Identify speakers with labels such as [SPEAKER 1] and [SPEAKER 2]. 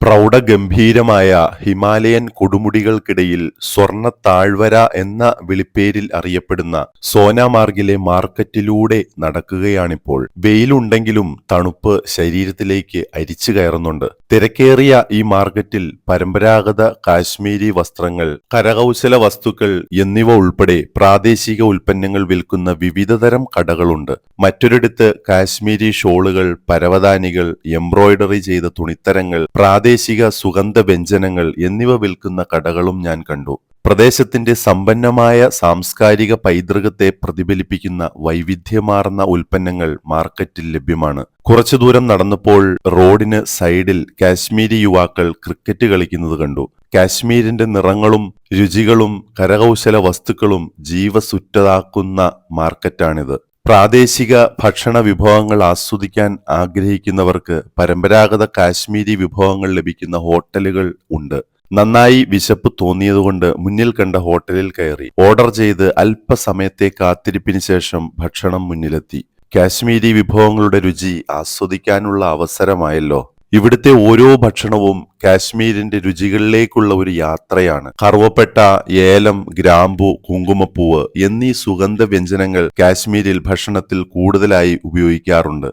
[SPEAKER 1] പ്രൗഢഗംഭീരമായ Himalayan കൊടുമുടികൾക്കിടയിൽ സ്വർണ താഴ്വര എന്ന വിളിപ്പേരിൽ അറിയപ്പെടുന്ന സോനാമാർഗിലെ മാർക്കറ്റിലൂടെ നടക്കുകയാണിപ്പോൾ. വെയിലുണ്ടെങ്കിലും തണുപ്പ് ശരീരത്തിലേക്ക് അരിച്ചു കയറുന്നുണ്ട്. തിരക്കേറിയ ഈ മാർക്കറ്റിൽ പരമ്പരാഗത കാശ്മീരി വസ്ത്രങ്ങൾ കരകൗശല വസ്തുക്കൾ എന്നിവ ഉൾപ്പെടെ പ്രാദേശിക ഉൽപ്പന്നങ്ങൾ വിൽക്കുന്ന വിവിധതരം കടകളുണ്ട്. മറ്റൊരിടത്ത് കാശ്മീരി ഷോളുകൾ പരവതാനികൾ എംബ്രോയിഡറി ചെയ്ത തുണിത്തരങ്ങൾ പ്രാദേശിക സുഗന്ധ വ്യഞ്ജനങ്ങൾ എന്നിവ വിൽക്കുന്ന കടകളും ഞാൻ കണ്ടു. പ്രദേശത്തിന്റെ സമ്പന്നമായ സാംസ്കാരിക പൈതൃകത്തെ പ്രതിഫലിപ്പിക്കുന്ന വൈവിധ്യമാർന്ന ഉൽപ്പന്നങ്ങൾ മാർക്കറ്റിൽ ലഭ്യമാണ്. കുറച്ചു ദൂരം നടന്നപ്പോൾ റോഡിന് സൈഡിൽ കാശ്മീരി യുവാക്കൾ ക്രിക്കറ്റ് കളിക്കുന്നത് കണ്ടു. കാശ്മീരിന്റെ നിറങ്ങളും രുചികളും കരകൗശല വസ്തുക്കളും ജീവസുറ്റതാക്കുന്ന മാർക്കറ്റാണിത്. പ്രാദേശിക ഭക്ഷണ വിഭവങ്ങൾ ആസ്വദിക്കാൻ ആഗ്രഹിക്കുന്നവർക്ക് പരമ്പരാഗത കാശ്മീരി വിഭവങ്ങൾ ലഭിക്കുന്ന ഹോട്ടലുകൾ ഉണ്ട്. നന്നായി വിശപ്പ് തോന്നിയതുകൊണ്ട് മുന്നിൽ കണ്ട ഹോട്ടലിൽ കയറി. ഓർഡർ ചെയ്ത് അല്പസമയത്തെ കാത്തിരിപ്പിന് ശേഷം ഭക്ഷണം മുന്നിലെത്തി. കാശ്മീരി വിഭവങ്ങളുടെ രുചി ആസ്വദിക്കാനുള്ള അവസരമായല്ലോ. ഇവിടുത്തെ ഓരോ ഭക്ഷണവും കാശ്മീരിന്റെ രുചികളിലേക്കുള്ള ഒരു യാത്രയാണ്. കറുവപ്പെട്ട ഏലം ഗ്രാമ്പു കുങ്കുമപ്പൂവ് എന്നീ സുഗന്ധ വ്യഞ്ജനങ്ങൾ കാശ്മീരിൽ ഭക്ഷണത്തിൽ കൂടുതലായി ഉപയോഗിക്കാറുണ്ട്.